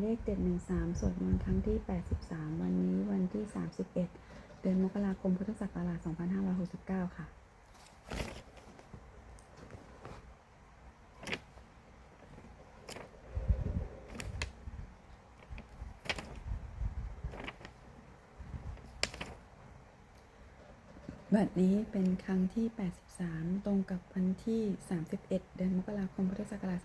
เลข 713 สวดมนต์ครั้งที่ 83 วันนี้วันที่ 31 เดือนมกราคม พุทธศักราช 2569 ค่ะ นี้เป็นครั้งที่ 83 ตรงกับวันที่ 31 เดือนมกราคมพุทธศักราช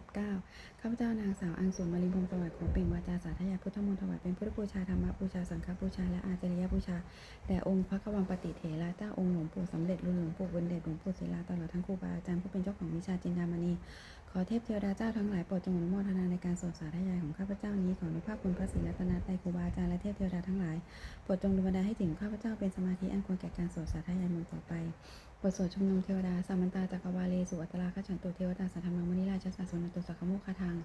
2569 ข้าพเจ้านางสาวอังสุมาริพงศ์สวัสดิ์ขอเปล่งวาจาสาธยายพุทธมนต์ถวายเป็นพุทธบูชาธรรมบูชาสังฆบูชาและอาจริยบูชา แด่องค์พระกวังปฏิเถระเจ้าองค์หลวงปู่สำเร็จรุ่นหลวงปู่บุญเดชหลวงปู่ศิลาตลอดทั้งครูบาอาจารย์ผู้เป็นเจ้าของวิชาจินดามณี ขอเทพเทวดาเจ้าทั้งหลายโปรดจงอนุโมทนาในการสวดสาธยายของข้าพเจ้านี้ขออนุภาพคุณพระศรีรัตนตรัยครูบาอาจารย์และเทพเทวดาทั้งหลายโปรดจงดลบันดาลให้ถึงข้าพเจ้าเป็นสมาธิอันควรแก่การสวดสาธยายมนต์ต่อไปบทสวดชุมนุมเทวดาสามันตาจักรวาเลสุอัตตราขจันตุเทวตาสัทธรรมังมณิราชสัสนตุสักขโมคคทัง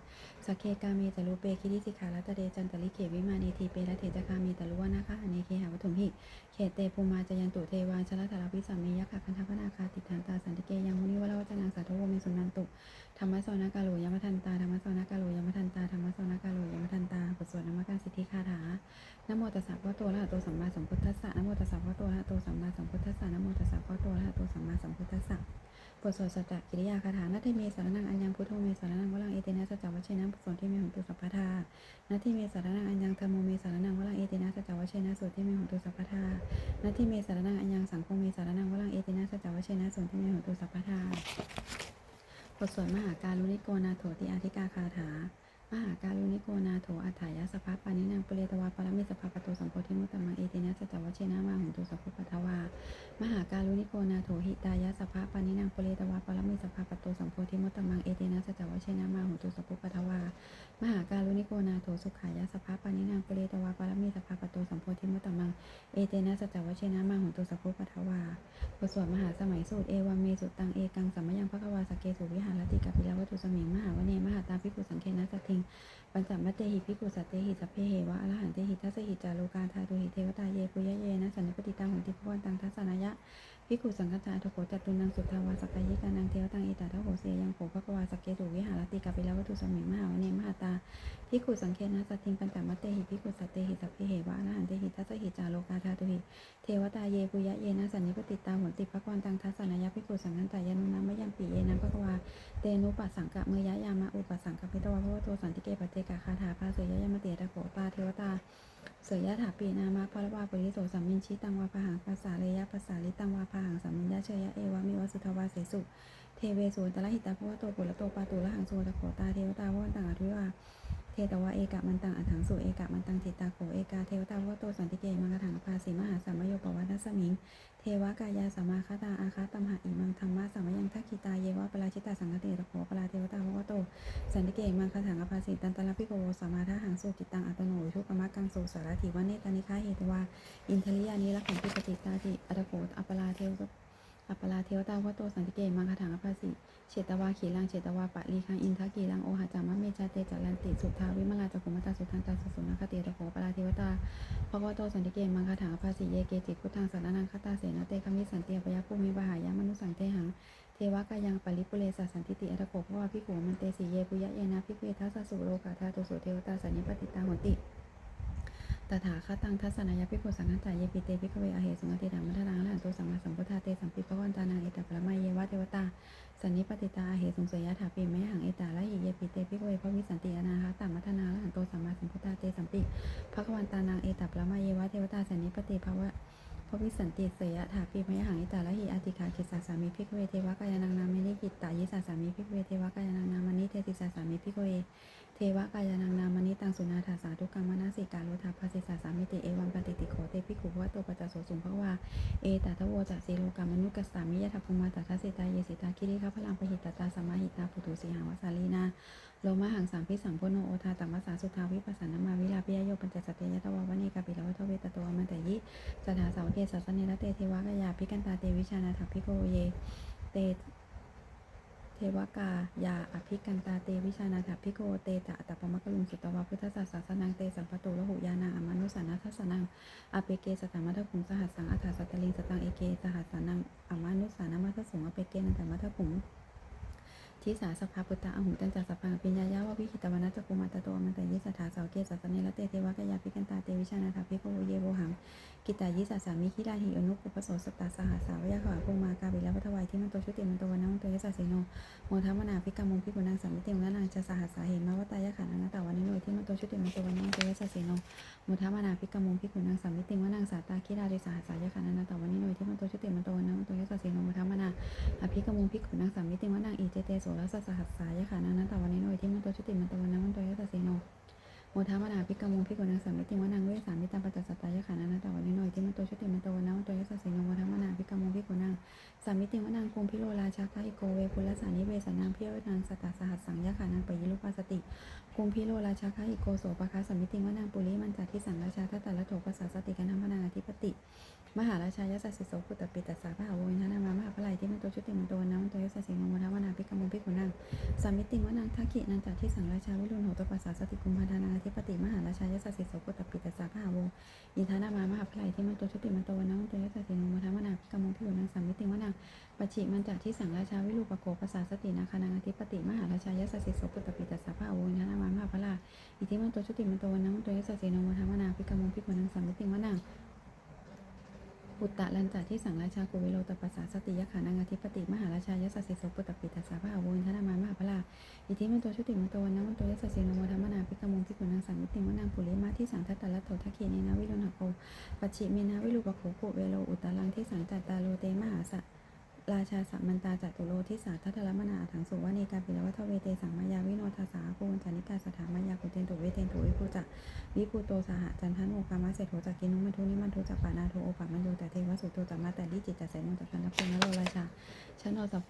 สักเคกาเมจารุเปคิริสิขาลัตเตจันตลิเขวิมาเนทีเปละเถจคามีตะลุวนาคะอเนเคหาวัตถุหิ เขตเตภูมาจยันตุเทวาชลธาราภิสัมเมยขะคันธพนาคาติฐานตาสันติเกยังมุนิวราวจนางสาธุวเมสุนันตุธรรมะสนาการโลยมทันตาธรรมะสนาการโลยมทันตาธรรมะสนาการโลยมทันตาบทสวดนามการสิทธิคาถานโมตัสสะพะโตอะระหะโตสัมมาสัมพุทธัสสะนโมตัสสะพะโตอะระหะโตสัมมาสัมพุทธัสสะนโมตัสสะพะโตอะระหะโตสัมมาสัมพุทธัสสะ บทสวดสัจจกิริยาคาถานาทิเมสารนังอัญญังพุทโธเมสารนังวลังเอเตนะสัจจวัชเชนะสวดที่เมหุตุสัพพทานาทิเมสารนังอัญญังธรรมโมเมสารนังวลังเอเตนะสัจจวัชเชนะสวดที่เมหุตุสัพพทานาทิเมสารนังอัญญังสังโฆเมสารนังวลังเอเตนะสัจจวัชเชนะสวดที่เมหุตุสัพพทาบทสวดมหาการุณิโกนาโถติอาธิกาคาถา มหาการุณิโกนาโถอัฏฐายะสภาปานินังปุเรตวาปรมิสภาปโตสัมโพธิมุตตมังเอเตนะสัจวัชเชนะมาหุนตุสัพพุปัทวามหาการุณิโกนาโถหิตายะสภาปานินังปุเรตวาปรมิสภาปโตสัมโพธิมุตตมังเอเตนะสัจวัชเชนะมาหุนตุสัพพุปัทวามหาการุณิโกนาโถสุขายะสภาปานินังปุเรตวาปรมิสภาปโตสัมโพธิมุตตมังเอเตนะสัจวัชเชนะมาหุนตุสัพพุปัทวาบทสวดมหาสมัยสูตรเอวังเมสุตังเอกังสัมมยังพระกวาสเกสุวิหารติกัปปิลวัตุสมิงมหาวเนมหาตาภิกขุสังเคนะสตทิงปัญจมัตเตหิพิกุสัตเตหิสัพเพเหวะอรหันเตหิทัสหิจารุกาธาตุหิเทวตาเยปุยะเยนะสันนิปติตังหุติพวันตังทัสสนายะ ภิกุสังฆจาทุโขจัตตุนังสุทธาวาสกายิกานังเทวตังอิตาทโหเสยังโขพระกวาสกเกสุวิหารติกัปปิลวัตถุสมิงมหาวเนมหาตาภิกุสังเคนะสัตทิงปัญจมัตเตหิภิกุสัตเตหิสัพเพเหวะอรหันเตหิทัสหิจาโลกาธาตุหิเทวตาเยปุยะเยนะสันนิปติตาหนติภควานตังทัสสนายะภิกุสังฆันตายานุนามยัมปิเยนะภควาเตนุปัสสังกะเมยะยามะอุปัสสังกะพิตวะพระวโตสันติเกปเตกะคาถาภาเสยยะยมเตตะโขตาเทวตา สยยะถาปีนามะพระวาปุริโสสัมมินชิตังวาพหังภาษาเลยะภาษาลิตังวาพหังสัมมินยะเชยะเอวะมิวสุทวาเสสุเทเวสุตระหิตาภวโตปุระโตปาตุละหังโสตะโขตาเทวตาพวันตังอธิวา ตวะเอกะมันตังอัฏฐังสุเอกะมันตังทิตาโขเอกาเทวตาพระโตสันติเกมังคถังภาสีมหาสัมมโยปวัตสมิง เทวกายาสัมมาคตาอาคาตัมหะอิมังธรรมะสัมมยังทักขิตาเยวะปราชิตาสังฆเตระโขปราเทวตาพระโตสันติเกมังคถังอภาสิตันตระพิโกวสัมมาทาหังสุจิตตังอัตโนวิทุกรรมกังสุสารถิวะเนตานิคาเหตวาอินทริยานิรักขันติปฏิตาติอัตโขอัปปลาเทว อัปปลาเทวตาพระโตสันติเกมังคถังอภาสิเฉตวาขีลังเฉตวาปะลีคังอินทกีลังโอหะจามะเมจาเตจัลันติสุทาวิมลาจักุมตาสุทังตาสุสุนัคเตระโขปราเทวตาภควโตสันติเกมังคาถาภาสิเยเกจิพุทธังสารนังคตาเสนาเตคมิสันเตียปยาภูมิบาหายามนุสังเตหังเทวกายังปริปุเรสสันติติอัตโขภวาภิกขุมันเตสีเยปุยะเยนะภิกขุทัสสะสุโลกาธาตุสุเทวตาสันนิปติตาหนติ ตถาคตังทัสสนายภิกสังฆจายเยปิเตภิกเวอเหสุงติดังมัทนังละหันโตสัมมาสัมพุทธาเตสัมปิปวันตานังเอตปะละมาเยวะเทวตาสันนิปติตาอเหสุงสยยะถาปีมะหังเอตาละหิเยปิเตภิกเวพระวิสันติอนาคาตามัทนาละหันโตสัมมาสัมพุทธาเตสัมปิภะคะวันตานังเอตปะละมาเยวะเทวตาสันนิปติภาวะพระวิสันติเสยยะถาปีมะหังเอตาละหิอาติคาคิสาสามิภิกเวเทวกายานังนามินิกิตตายิสาสามิภิกเวเทวกายานังนามานิเทติสาสามิภิกเว เทวกายานังนามนิตังสุนาถาสาธุกรรมนาสิกาโลธาภาสิสาสามิติเอวังปฏิติโขเตปิขุวะโตปัจจโสสุงภวาเอตาทโวจัสีโลกามนุกัสสามิยะทัพพุมาตัทสิตาเยสิตาคิริคัพลังปหิตตาสมมาหิตาปุถุสีหาวสาลีนาโลมาหังสามพิสัมพุโนโอทาตัมมัสสาสุทาวิปัสสนามาวิลาปิยโยปัญจสัตยยะตวาวเนกาปิลวัตเวตโตอมันตยิสถาสาวเกสัสเนรเตเทวกายาภิกันตาเตวิชานาถพิโกเยเต เทวกายาอภิกันตาเตวิชานาถาพิโกเตจะอัตตปมะกลุงสุตวะพุทธศาสสนังเตสัมปตุระหุยานาอมานุสันนัทสนังอเปเกสตามัทคุงสหัสสังอัฏฐสัตตลิงสตังเอเกสหัสสานังอมานุสานามัทสุงอเปเกนันตมัทคุง ทิสาสภาพุตตะอหุตันจัสสภาปิญญายาวะวิขิตวนัสสกุมาตโตอมันตยิสถาสาวเกสัสเนละเตเทวะกยาพิกันตาเตวิชานาถาภิกขโวเยโวหังกิตายิสาสามิขิราหิอนุปุปโสสตาสหัสสาวยาขวาภูมากาบิลวัทวายที่มันโตชุติมันโตวันนัมันโตยสสสิโนโมทัมมนาพิกรรมงพิกุนังสามิเตวนังจะสหัสสาเหมาวตายะขัน โตชุติมันโตวันนัมันโตยสสีนงมุทามานาพิกมุงพิกุนังสามิเตวนังสาตาคิดาดิสหัสสายะขันานัตวันนี้โนที่มันโตชุติมันโตวันนัมันโตยสสีนงมุทามานาอภิกมุงพิกุนังสามิเตวนังอิเจเตโสรสสหัสสายะขันานัตวันนี้โนที่มันโตชุติมันโตวันนัมันโตยสสีนง โมทามนาภิกรรมงพิกุณังสามิติวนังเวสามิตังปัจจสัตตายะขานานาตาวันนิโนยที่มันโตชุติมันโตวันนังโตยสสสิโนโมทามนาภิกรรมงพิกุณังสามิติวนังคุมพิโรราชาคาอิโกเวปุลสานิเวสานังเพียวนังสตาสหัสสังยะขานังปยิรุปัสติคุมพิโรราชาคาอิโกโสปะคาสามิติวนังปุริมันจัทิสังราชาทัตตะละโถปัสสาสติกันธรรมนาธิปติ มหาราชายสัสสิโสพุตตปิตัสสะพระหาวินทนามา มหาพลายที่มันโตชุติมันโตวัน โตยสัสสิโนโมทามนาภิกรรมงพิกุณังสามิติวนังทักขินันจัที่สังราชาวิรุณโหตปัสสาสติกุมภาธานาธิปติมหาราชายสัสสิโสกุตปิตสาพาวงอินทานามามหาพลายที่มันโตชุติมันโตวันนังมันโตยสัสสิโนโมทามนาภิกมงพิกุณังสามิติวนังปชิมันจัที่สังราชาวิรุปโกปัสสาสตินาคานาธิปติมหาราชายสัสสิโสกุตปิตสาพาวงอินทานามามหาพลาอิทิมันโตชุติมันโตวันนังมันโตยสัสสิโนโมทามนาภิกรรมงพิกุณังสามิติวนัง อุตตะลันจัที่สังราชากุวิโลตปัสสาสติยขานังอธิปติ มหาราชายสัสสิโสปุตตปิตัสสาพระอาวุธนามามหาพลาอิทิมันโตชุติมันโตวันนังมันโตยสัสสิโนโมธรรมนาภิกรมงพิกุนังสังมิติวนังปุริมาที่สังทัตตะละโตทักขีเนนะวิรุณหโกปัจฉิเมนะวิรุปโขโกเวโลอุตตะลังที่สังจัตตาโลเตมหาสะ ราชาสัมมันตาจัตุโลทิสาทัตละมนาถังสุวานีกาปิลวัทเวเตสังมายาวิโนทาสาภูนจานิกาสถามายากุเตนตุเวเตนตุวิภูจักวิภูโตสหจันทันโมกามะเศรษโถจักกินุมัทุนิมันทุจักปานาโทโอปามันโยแต่เทวสุโตจัมมาแต่ดิจิตจัสเสนุจักกันทพุนโรราชาชนโอสัพโพ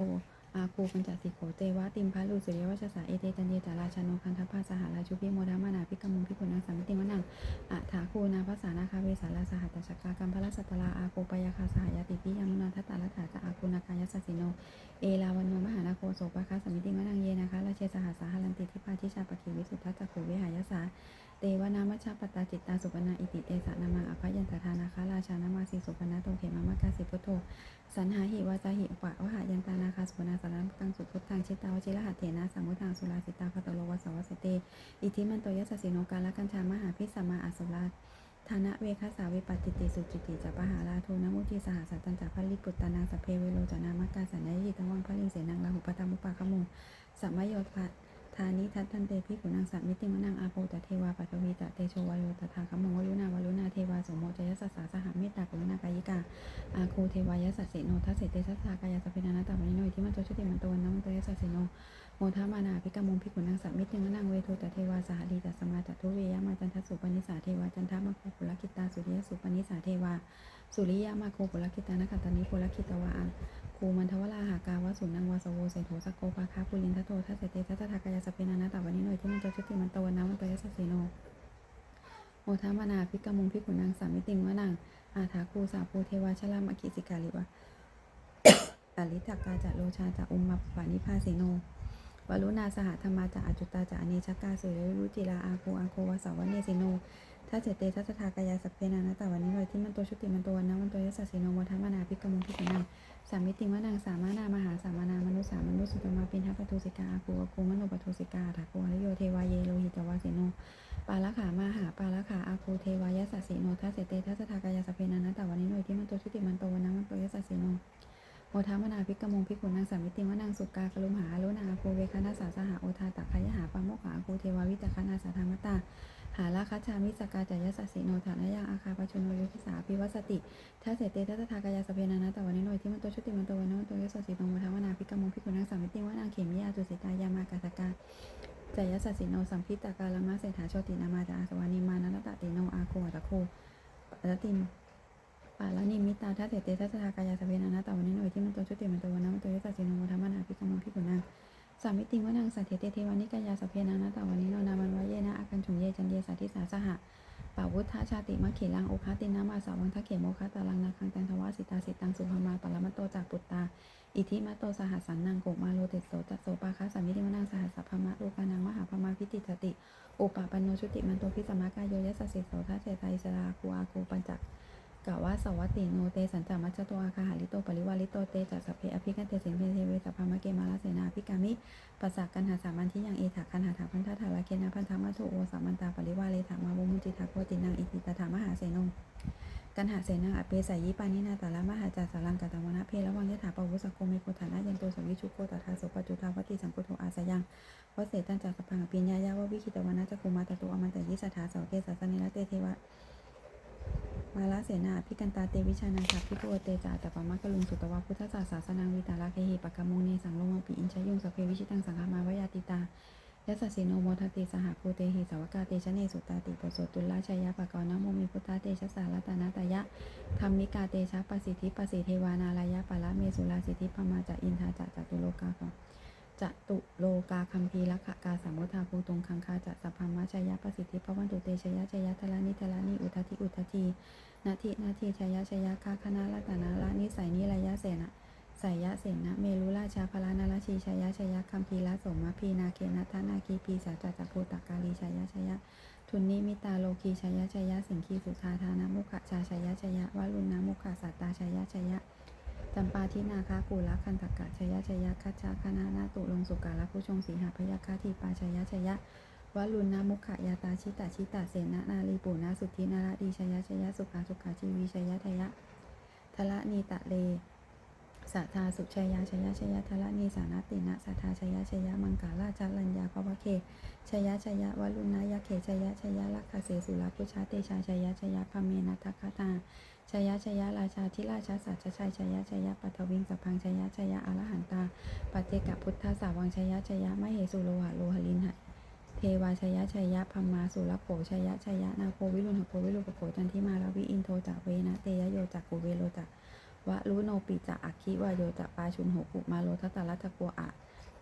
อาคูปัญจสิโขเตวะติมพาลูสุริยวัชสาเอเตตันเยจาราชาโนคันทพาสหราชุพิโมดามานาพิกมุงพิกุณังสัมมิติวนังอัถาคูนาภาษานาคาเวสาราสหัตชกากัมพลสัตตลาอาโคปยาคาสหายติพิยามุนาทัตตาลถาจะอาคูนากายสัสิโน เอลาวันโนมหานาโคโสปะคะสมิติมะนังเยนะคะราเชสหัสสาหลันติ ทิชาปคิวิสุทธัจจขุวิหายสาเตวนามัชฌปตาจิตตาสุปนาอิติเตสะนามาอภยันตทานาคาราชานามาสีสุปนาโตเขมามะกาสิพุทโธสันหาหิวาจาหิปะวหายันตานาคาสุปนาสารังกังสุพุทธังชิตาวชิระหัตเถนะสังมุทังสุราสิตาพัตโลวสวัสเตอิทิมันโตยสสสิโนกาลกัญชามหาพิสมาอสุราธานะเวคสาวิปัติติสุจิติจัปปหาราโทนมุทิสหสัตตัญจพัลลิปุตตานาสเพเวโรจานามกาสันนยิตวังพลิงเสนังลาหุปตามุปะขโมสัมมโยทะานิทัตตันเตพิขุนังสัมมิติมนังอาโปตเทวาปัทวีตะเตโชวายโยตถาคมงวลุนาวลุนาเทวาสมโมจยสัสสาสหเมตตากรุณากายิกาอาโคเทวายสัสเสโนทัสเสเตสัสสากายาสพเพนานาตาวันโนอิทิมันโตชุติมันโตวันนัมโตยสัสเสโนโมทามานาภิกรมงพิกุนังสัมมิติมนังเวโทตเทวาสหลีตสมาจัตุเวยามาจันทสุปนิสาเทวาจันทามาโคปุลกิตาสุริยสุปนิสาเทวา สุริยามาโคปุลกิตานัคตานิปุลกิตวาภูมันทวราหากาวสุนังวาสโวเสโทสโกปาคาปุลินทโตทัสเสเตทัตถากายาสเพนานาตาวันนิโนที่มันโตชุติมันโตวันนามันโตยสัสเสโนโมทามานาภิกมุงพิกุนังสามิติงวะนังอาถาคูสาภูเทวาชลามอกิสิกาลิวะอลิตากาจะโลชาจะอุมมาปานิพาสิโนวรุณาสหธรรมาจะอจุตตาจะอเนชกาสุริรุจิลาอาโคอาโควาสาวเนสิโน ทัสเสเตทัสสทากายาสพเพนานาตาวันนิโนที่มันโตชุติมันตวันนามันโตยสัสสิโนโมทามานาภิกรมุงพิกุนังสามิติวนังสามานามหาสามานามนุสามนุสุตมาปินทัปทุสิกาอาคูอาคูมโนปทุสิกาถาโกหริโยเทวายเยโลหิตวาสิโนปาละขามาหาปาละขาอาคูเทวายสัสสิโนทัสเสเตทัสสทากายาสพเพนานาตาวันนิโนที่มันโตชุติมันตวันนามันตยสัสสิโนโมทามนาภิกมงพิกุณังสามิติวนังสุกากลุมหาโลนาโคเวคณาสาสหาโอทาตักขยหาปาโมกขาโคเทวาวิจคณาสาธรรมตา หาราคาชามิสกาจายสัสสิโนฐานยังอาคาปชโนยุทิสาปิวัสติทัสเสเตทัสทากายาสเพนานาตาวันนิโนยที่มันโตชุติมันโตวันนามันตยสัสสิโนโมทามนาภิกมงพิกุณังสามิติวนังเขมิยาตุสิตายามากาสกาจายสัสสิโนสัมพิตากาลมะเศรษฐาโชตินามาจาอาสวานิมานันตติโนอาโคอัตโคปะติมปาลานิมิตาทัสเสเตทัสสทากายาสเพนานาตาวันนิโนยที่มันโตชุติมันโตวันนามันตยสัสสิโนโมทามนาภิกมงพิกุณัง สามิติวนังสัตเถเตเทวานิกายาสพเพนานาตาวันนิโนนามันวะเยนะอากันฉุงเยจันเยสัตติสาสหะปาวุธาชาติมะเขลังโอคาตินามาสาวังทะเขโมคาตาลังนาคังจันทวาสิตาสิตังสุภมาปรมัตโตจากปุตตา อิทิมัตโตสหัสสันนังโกมาโลติโสจัสโสปาคาสามิติวนังสหัสสัพพมะโลกานังมหาพมาพิติจติ อุปปันโนชุติมันโตพิสมากายโยยัสสสิโสทัสเสตาอิสราคูอาคูปัญจัก กะวะสวัตติโนเตสันจามัจจโตอาคาหาริโตปริวาริโตเตจัสสพเพอภิกันเตสิงเพเทเวสัพพามะเกมาลาเสนาภิกามิปัสสะกันหาสามันที่ยังเอถากันหาถาพันธะถาลาเกนะพันธะมัทโทโอสามันตาปริวาเลถามาวุมุจิตาโคตินังอิติตถามหาเสนงกันหาเสนาอเปสายิปานินาตาละมหาจาสารังกัตมนะเพระวังยถาปวุสโกเมโคฐานะยันโตสวิชุโกตถาโสปจุทาวติสังกุโทอาสยังวเสตันจักสพังอภิญญายาววิคิตวนาจักคุมาตโตอมันตยิสถาเสาเกสัสนิลเตเทวะ มาลาเสนาพิกันตาเตวิชานังคับพิโกเตจาตปะมะกลุงสุตวะพุทธศาสาสนังวิตาลาเคหิปะกมุงเนสังโลมปิอินชยุงสเพวิชิตังสังฆามาวายาติตายัสสสิโนโมทติสหภูเตหิสาวกาเตชะเนสุตาติปโสตุลาชยะปะกรณโมมิพุทธาเตชะสารตานาตายะธรรมิกาเตชะปสิทธิปสิเทวานาลายะปะละเมสุลาสิทธิพมาจะอินทาจะจตุโลกาของ จตุโลกาคัมภีละขะกาสัมมุทาภูตุงคังคาจะสัพพมะชยะประสิทธิพระวันตุเตชยะชยะทลานิทลนิอุทธิอุทธินาทินาทิชยะชยะคาคณาละตนาละนิสัยนิระยะเสนะสายะเสนะเมรุราชาพลานาราชีชยะชยะคัมพีละสมมพีนาเคนะทนาคีพีสาจัจจโพตกาลีชยะชยะทุนนิมิตาโลคีชยะชยะสิงคีสุธาธานามุขะชาชยะชยะวารุณนามุขะสัตตาชยะชยะ จำปาทินาคากูละคันตกะชยะชยะคัจจาคณานาตุลงสุกาละผู้ชงสีหาพยาคาทีปาชยะชยะวารุณนามุขะยาตาชิตาชิตาเสนานาลีปูนาสุทธินาระดีชยะชยะสุขาสุขาชีวีชยะทยะทละนีตะเลสัทธาสุชยาชยะชยะทละนีสานตินะสัทธาชยะชยะมังกาลาจัลัญญาภวเคชยะชยะวลุณายะเขชยะชยะลักขเสสุลาพุชาเตชาชยะชยะพเมนัทคตา ชยชยราชาธิราชาสัจชัยชยชยปัทวิงสพังชยชยอรหันตาปัจเจกพุทธสาวังชยชยมเหสุโลหะโลหลินหะเทวาชยชยพัมมาสุรโขชยชยนาโควิรุณหโควิรุปโขจันทิมาลวิอินโทจักเวนะเตยโยจักกุเวโลจักวะรุโนปิจะอักขิวาโยจะปาชุนโหกุมาโลทัตตาลัตโกอะ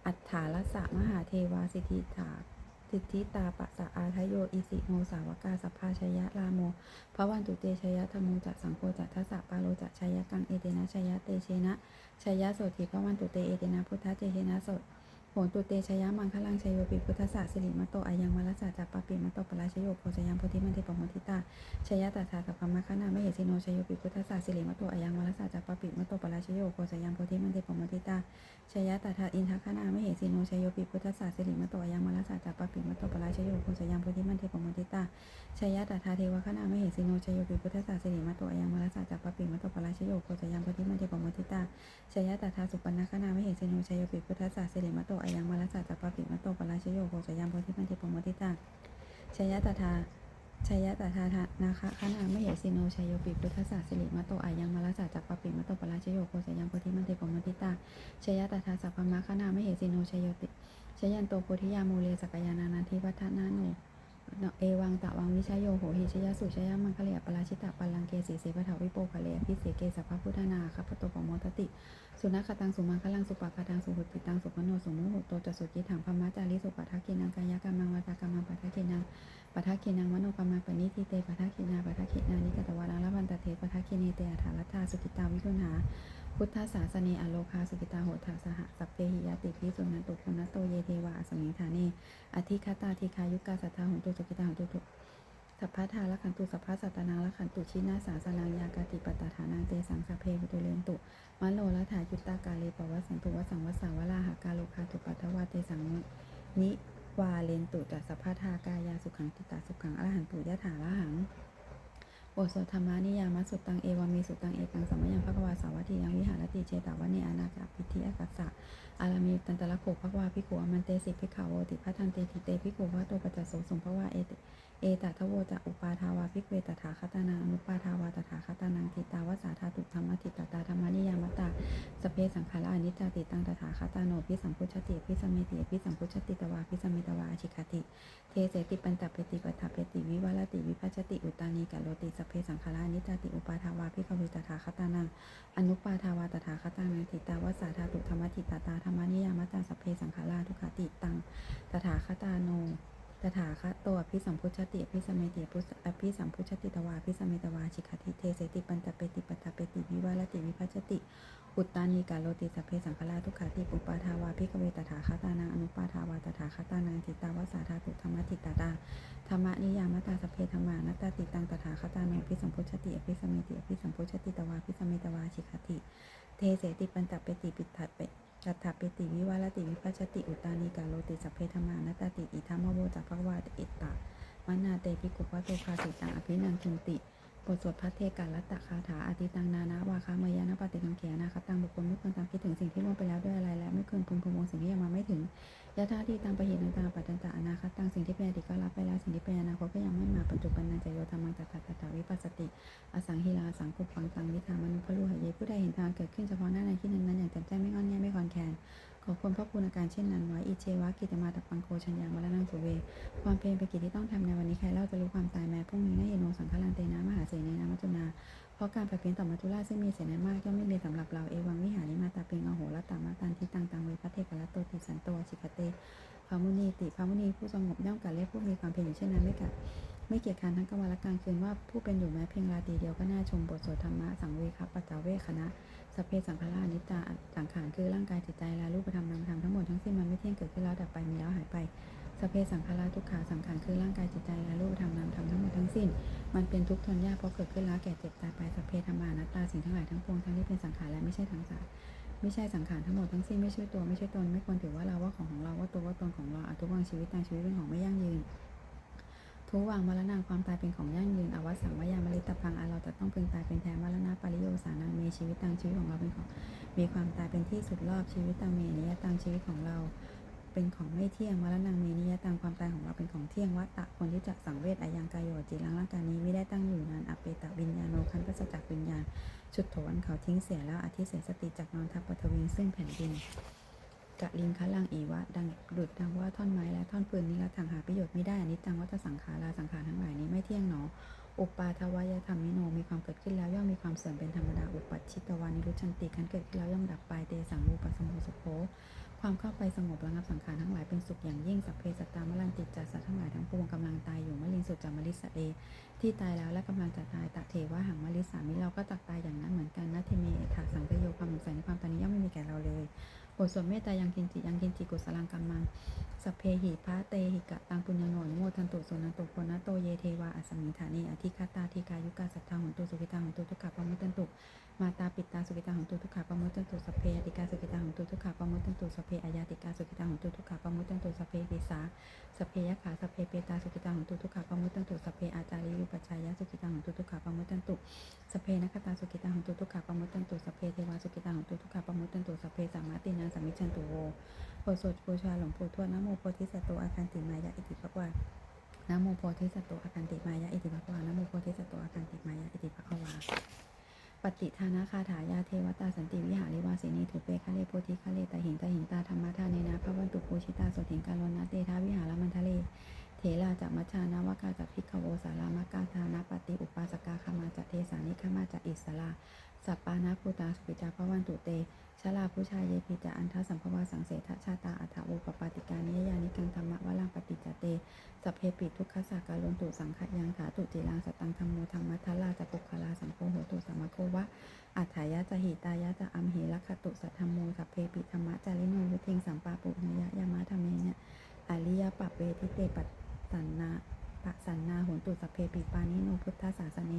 อัฏฐาลสสะมหาเทวาสิทธิถา สิทธิตาปะสะอาทโย อิสิโนสาวกาสัพพาชยะลาโมพระวันตุเตชยะธรรมูจะสังโฆจะทัสสะปาโลจะชยะกังเอเตนะชยะเตเชนะชยะโสติพระวันตุเตเอเตนะพุทธเจเชนะโส หนตุเตชยะมังคลังชยโยปิพุทธศาสิริมะโตอายังวรสะจัปปะปิมะโตปราชโยโพชยังโพธิมันเทปะโมทิตาชยตถาสัพพมะคณาไม่เหสิโนชยโยปิพุทธศาสิริมะโตอายังวรสาจักปปิมะโตปราชโยโคสยังโพธิมันเทปมติตาชยตถาอินทคณาไม่เหสิโนชยโยปิพุทธศาสิริมะโตอายังวรสาจักปปิมะโตปราชโยโคสยังโพธิมันเทปมติตาชยตถาเทวคณาไม่เหสิโนชยโยปิพุทธศาสิริมะโตอายังวรสาจักปปิมะโตปราชโยโคสยังโพธิมันเทปมติตาชยตถาสุปปนคณาไม่เหสิโนชยโยปิพุทธศาสิริมะโตยังมรสาจักปปิมะโตปราชโยโคสยังโพธิมันเทปมติตาชยตถาชยตถาทานะคะขณามเหสิโนชัยโยปิพุทธศาสสิริมะโตอายังมาลาสาจักปปิมะโตปราชโยโคสยังโพธิมันเทปมติตาชยตถาสัพพมะขณามเหสิโนชัยโยติชยันโตโพธิยาโมเลสกยานานันทิวัฒนาโน เอวังตะวังวิชยโยโหหิชยสุชยมังคะเลียปราชิตะปัลังเกสีเสปถาวิโปคะเลพิเศษเกสัพพพุทธนาคัปปโตปโมทติ สุนัขตังสุมังคลังสุปะคตังสุหุติตังสุปโนสุมุหุโตจะสุจิถังพมะจาริสุปัทากินังกายกรรมังวัตกรรมังปัทากินังปัทากินังมโนกรรมังปณิทิเตปัทากินาปัทากินานิกตวานังละพันตเทปัทากิเนเตอัฏฐาลัตาสุกิตาวิรุณหา พุทธศาสเนอโลคาสุกิตาโหทาสหสัพเพหิยติพิสุนันตุปุณโตเยเทวาสมิงธาเนอธิคตาธิคายุกาสัทธาหุนตุสุกิตาหุนตุสัพพะทาละขันตุสัพพะสัตตานังละขันตุชินาสาสนังยากาติปตฐานังเตสังสเพปุตุเรนตุมโนละถายุตตากาเลปวัสันตุวสังวสาวลาหากาโลคาตุปัทวาเตสังนิวาเลนตุจัสสพพทากายาสุขังติตาสุขังอรหันตุยะถาละหัง บทสวดธรรมานิยามสุตตังเอวามีสุตตังเอกังสัมมยังภควาสาวัตถียังวิหารติเจตาวเนอานาคาพิธิอกัสสะอารามีตันตะละโขภควาภิกขุอมันเตสิพิขาวโวติพัทันเตทิเตภิกขุวะตัวปัจจโสสมภวาเอติ เอตทโวจะอุปาทาวาภิกเวตถาคตานังอนุปาทาวาตถาคตานังทิตาวสาธาตุธรรมทิตตาธรรมนิยามตาสเพสังขารานิจจติตังตถาคตาโนพิสัมพุชติพิสมเมติพิสัมพุชติตวาพิสมมิตวาอชิคติ เทเสติปัญจเปติปัฏฐเปติวิวารติวิพัชติอุตานีกัลโลติสเพสังขารานิจจติอุปาทาวาภิกเวตถาคตานังอนุปาทาวาตถาคตานังทิตาวสาธาตุธรรมทิตตาธรรมนิยามตาสเพสังขาราทุกขติตังตถาคตาโน ตถาคตโตอภิสัมพุชติอภิสมเมติอภิสอภิสัมพุชติตวาอภิสมเมตวาชิกขติเทเสติปัญจเปติปัตตเปติวิวาลติวิภัชติอุตตานีกาโลติสัพเพสังฆราทุกขาติปุปปาทาวาพิกเวตถาคตานังอนุปาทาวาตถาคตานังจิตตาวสาธาตุธรรมติตาตาธรรมนิยามตาสัพเพธรรมานัตตาติตังตถาคตานังอภิสัมพุชติอภิสมเมติอภิสัมพุชติตวาอภิสมเมตวาชิกขติเทเสติปัญจเปติปิตเป จัตถาปิติวิวาลติวิปัชติอุตานิกาโลติสัพเพธรรมานัตติอิทัมมโวจักภวาอิตตะมนาเตปิกุปะโตคาสิตังอภินันทุนติ บทสวดพระเทกาลัตตคาถาอาทิตังนานาวาคามยานะปฏิกังเขนาคตังบุคคลไม่ควรตามคิดถึงสิ่งที่ล่วงไปแล้วด้วยอะไร และไม่ควรพึงพะวงสิ่งที่ยังมาไม่ถึงยะธาที่ตังประเหตุตังปัจจันตะอนาคตังสิ่งที่เป็นอดีตก็รับไปแล้วสิ่งที่เป็นอนาคตก็ยังไม่มาปัจจุบันนันจะโยธรรมังตถาตถาวิปัสสติ อสังหิลาสังคุปังตังวิธามนุพลุหะเยผู้ใดเห็นทางเกิดขึ้นเฉพาะหน้าในที่นั้นๆอย่างแจ่มแจ้งไม่งอนแง่ไม่คอนแคน ขอความพระคุณอาการเช่นนั้นไว้อิเชวะกิตมาตปังโกชัญญามรณังสุเว ความเพลเป็นกิจที่ต้องทำในวันนี้ใครเล่าจะรู้ความตายแม้พรุ่งนี้นาเยโนสังฆลันเตนะมหาเสนีนามัจจุนา เพราะการประเพียนต่อมัจจุราชซึ่งมีเสนามากย่อมไม่มีสำหรับเราเอวังวิหาริมาตาเปงอโหรตามาตันทิตังตังเวพัเทกะละโตติสันโตชิกเตพามุนีติพามุนีผู้สงบย่อมกัดเรียกผู้มีความเพียรอยู่เช่นนั้นไม่กัด ไม่เกียจคร้านทั้งกลางวันและกลางคืนว่าผู้เป็นอยู่แม้เพียงราตรีเดียวก็น่าชมบทสวดธรรมะสังเวคปัจจเวคณะสเพสังขารานิจจาสังขารคือร่างกายจิตใจและรูปธรรมนามธรรมทั้งหมดทั้งสิ้นมันไม่เที่ยงเกิดขึ้นแล้วดับไปมีแล้วหายไปสเพสังขาราทุกขาสังขารคือร่างกายจิตใจและรูปธรรมนามธรรมทั้งหมดทั้งสิ้น มันเป็นทุกข์ทนยากเพราะเกิดขึ้นแล้วแก่เจ็บตายไปสเพธรรมานัตตาสิ่งทั้งหลายทั้งปวงทั้งที่เป็นสังขารและไม่ใช่สังขารไม่ใช่สังขารทั้งหมดทั้งสิ้นไม่ใช่ตัวไม่ใช่ตนไม่ควรถือว่าเราว่าของของเราว่าตัวว่าตนของเราอาทุกวังชีวิตตางชีวิตเป็นของไม่ยั่งยืน ทุวังมรณะความตายเป็นของยั่งยืนอวสังวายามริตพังอาเราจะต้องเป็นตายเป็นแท้มรณะปริโยสานังมีชีวิตตังชีวิตของเราเป็นของ มีความตายเป็นที่สุดรอบชีวิตตังเมนิยตังชีวิตของเราเป็นของไม่เที่ยงมรณะเมนิยตังความตายของเราเป็นของเที่ยงวัตตะคนที่จะสังเวชอายังกายโยจิรังร่างกายนี้ไม่ได้ตั้งอยู่นานอเปตะวิญญาโนคันปัสจักวิญญาณชุดโถวันเขาทิ้งเสียแล้วอาทิเสสติจากนอนทับปฐวีซึ่งแผ่นดิน กะลิงคะลังอีวะ ดังดุดดังว่าท่อนไม้และท่อนปืนนี้ละทางหาประโยชน์ไม่ได้อนิจจังวัฏสังขาราสังขารทั้งหลายนี้ไม่เที่ยงหนอ อุปาทวายธรรมิโน มีความเกิดขึ้นแล้วย่อมมีความเสื่อมเป็นธรรมดา อุปัชชิตวานิรุชันติคันเกิดขึ้นแล้วย่อมดับไป เตสังรูปสมุสโภความเข้าไปสงบระงับสังขารทั้งหลายเป็นสุขอย่างยิ่งสัพเพสัตตามลันติจัสสัตว์ทั้งหลายทั้งปวงกำลังตายอยู่มลินสุจามลิสเอที่ตายแล้วและกำลังจะตายตะเทวะหังมลิสามิเราก็ตักตายอย่างนั้นเหมือนกันนะเทเมถาสังกโยความสงสัยในความตายนี้ย่อมไม่มีแก่เราเลย บทสวดเมตตายังกินจิยังกินจิกุสลังกัมมังสัพเพหิพระเตหิกะตังปุญญโนนโมทันตุสุนันตุโพนะโตเยเทวาอัสมิฐานีอธิคตาธิกายุกาสัทธาหุนตุสุขิตาหุนตุทุกขะปมุตตันตุ มาตาปิตาสุกิตาหุนตุทุกขะปะมุตตันตุสเพอติกาสุกิตาหุนตุทุกขะปะมุตตันตุสเพอายาติกาสุกิตาหุนตุทุกขะปะมุตตันตุสเพปิสาสเพยขาสเพเปตาสุกิตาหุนตุทุกขะปะมุตตันตุสเพอาจาริยุปัจจายะสุกิตาหุนตุทุกขะปะมุตตันตุสเพนัคตาสุกิตาหุนตุทุกขะปะมุตตันตุสเพเทวาสุกิตาหุนตุทุกขะปะมุตตันตุสเพสัมมาตินาสัมมิชันตุโวโพสดบูชาหลวงปู่ทวดนโมโพธิสัตโตอาคันติมายะอิติภควานะโมโพธิสัตโตอาคันติมายะอิติภควานะโมโพธิสัตโตอาคันติมายะอิติภควา ปฏิทานาคาถายาเทวตาสันติวิหาริวาสินีถูเปคะเลโพธิคะเลตาหิงตาหิงตาธรรมทาเนนะพระวันตุปูชิตาสถิงกาลนาเตทาวิหารมันทะเลเถราจากมัชานาวกาจากพิกโวสารามกาธานาปฏิอุปาสกาคามาจากเทสานิคามาจากอิสลาสัปปานาภูตาสุปิจาพระวันตุเต ชลาผู้ชายเยปิจาอันทสัมภวาสังเสทชาตาอัฏฐโอปปาติการนิยานิกังธรรมะวลังปฏิจเตสัพเพปิทุกขสากาลนตุสังขยังถาตุจิรังสตังธรรมโมธรรมัทธาราจะปุคลาสังโฆโหตุสัมมโควะอัฏฐายะจะหิตายะจะอัมเหลักขตุสัทธรรมโมสัพเพปิธรรมะจาริโนยุทิงสัมปาปุเนยะยามะธรรมเนี่ยอริยปัปเวทิเตปัสสันนาปะสันนาโหตุสัพเพปิปานิโนพุทธศาสเน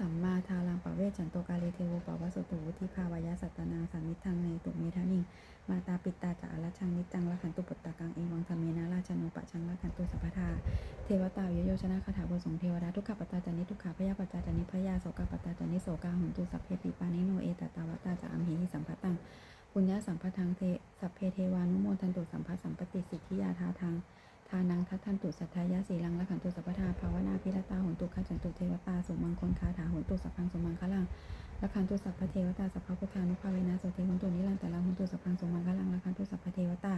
สัมมาทารังปะเวชจันโตกาเลเทโวปะวะสุตุวุธิภาวายะสัตนาสามิทังในตุเมทานิงมาตาปิตาจะอรชังนิจังละขันตุปตตะกังเอวังธรรมเมนาราชโนปะชังละขันตุสัพพทาเทวตาวิโยชนะคาถาบทสงเทวดาทุกขปตาจานิทุกขาพยาปตาจานิพยาโสกปตาจานิโสกาหุนตุสัพเพปิปานิโนเอตตาวตาจะอัมหิสัมภตังปุญญาสัมปทังเทสัพเพเทวานุโมทันตุสัมภสัมปติสิทธิยาทาทาง ทานังทัตทันตุสัทธายะสีลังละขันตุสัพพทาภาวนาพิรตาโหนตุขจันตุเทวตาสุมังคลคาถาโหนตุสัพพังสุมังคลังละขันตุสัพพเทวตาสัพพพุทธานุภาเวนะโสเทโหนตุนิรันตะลังโหนตุสัพพังสุมังคลังละขันตุสัพพเทวตา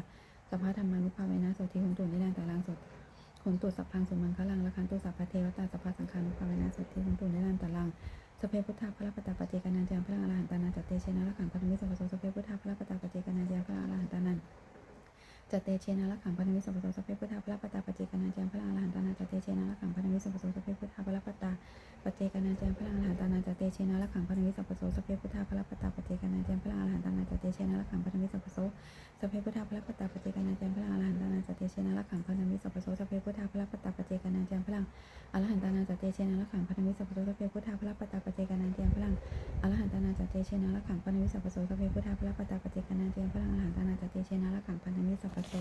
สัพพธรรมานุภาเวนะโสเทโหนตุนิรันตะลังโสโหนตุสัพพังสุมังคลังละขันตุสัพพเทวตาสัพพสังฆานุภาเวนะโสเทโหนตุนิรันตะลังสพเพพุทธาพระปตาปฏิกานันจังพระอรหันตานันจตเตเชนะละขันพัทมิสัพพโสสพเพพุทธาพระปตาปฏิกานันจังพระอรหันตานัน จเตเชนะละขังพันธมิสสัพพโสสเพพุทธาพระปตตาปเจกนาเจมพระอรหันตานาจเตเชนะละขังพันธมิสสัพพโสสเพพุทธาพระปตา ปเจกนาเจมพระอรหันตานาจเตเชนะละขังพันธมิตรสัพโสสเพพุทธาพระปตาปเจกนาเจมพระอรหันตานาจเตเชนะละขังพันธมิตรสัพโสสเพพุทธาพระปตาปเจกนาเจมพระอรหันตานาจเตเชนะละขังพันธมิตรสัพโสสเพพุทธาพระปตาปเจกนาเจมพระอรหันตานาจเตเชนะละขังพันธมิตรสัพโสสเพพุทธาพระปตาปเจกนาเจมพระอรหันตานาจเตเชนะละขังพันธมิตรสัพโสสเพพุทธาพระปตาปเจกนาเจมพระอรหันตานาจเตเชนะละขังพันธมิตรสัพโส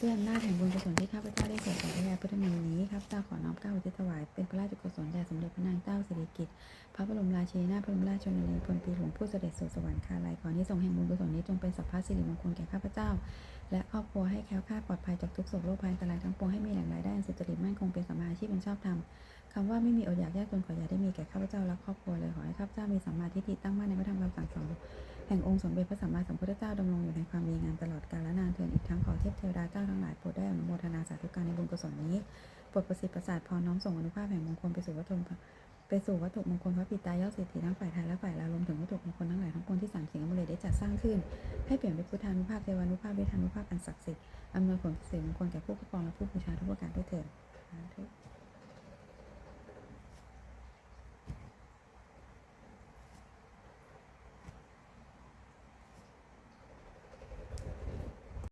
ด้วยอำนาจแห่งบุญกุศลที่ข้าพเจ้าได้สวยต่อพระยาพุทธมนนี้ข้าพเจ้าขอน้อมเกล้าอุทิศถวายเป็นพระราชกุศลแด่สมเด็จพระนางเจ้าสิริกิติ์พระบรมราชินีนาถพระบรมราชชนนีพลปีหลวงผู้เสด็จสู่สวรรคาลัยขอที่ทรงแห่งบุญกุศลนี้จงเป็นสัพพะสิริมงคลแก่ข้าพเจ้า และครอบครัวให้แคล้วคลาดปลอดภัยจากทุกโศกโรคภัยอันตรายทั้งปวงให้มีแหล่งรายได้อันสุจริตมั่นคงเป็นสัมมาอาชีพเป็นชอบธรรมคำว่าไม่มีอดอยากยากจนขออย่าได้มีแก่ข้าพเจ้าและครอบครัวเลยขอให้ข้าพเจ้ามีสัมมาทิฏฐิตั้งมั่นในพระธรรมคำสั่งสอน แห่งองค์สมเด็จพระสัมมาสัมพุทธเจ้าดำรงอยู่ในความดีงามตลอดกาลนานเทินอีกทั้งขอเทพเทวดาเจ้าทั้งหลายโปรดได้อนุโมทนาสาธุการในบุญกุศลนี้โปรดประสิทธิ์ประสาทพรน้อมส่งอนุภาพแห่งมงคลไปสู่วัตถุไปสู่วัตถุมงคลพระปิตายอดสิทธิทั้งฝ่ายไทยและฝ่ายลาวรวมถึงวัตถุมงคลทั้งหลายทั้งปวงที่สามสิงห์บุรีได้จัดสร้างขึ้น ให้เปลี่ยนเป็นพุทธานุภาพเทวานุภาพเวทานุภาพอันศักดิ์สิทธิ์อำนวยผลสิริมงคลแก่ผู้ปกครองและผู้บูชาทุกประการด้วยเถิดสาธุ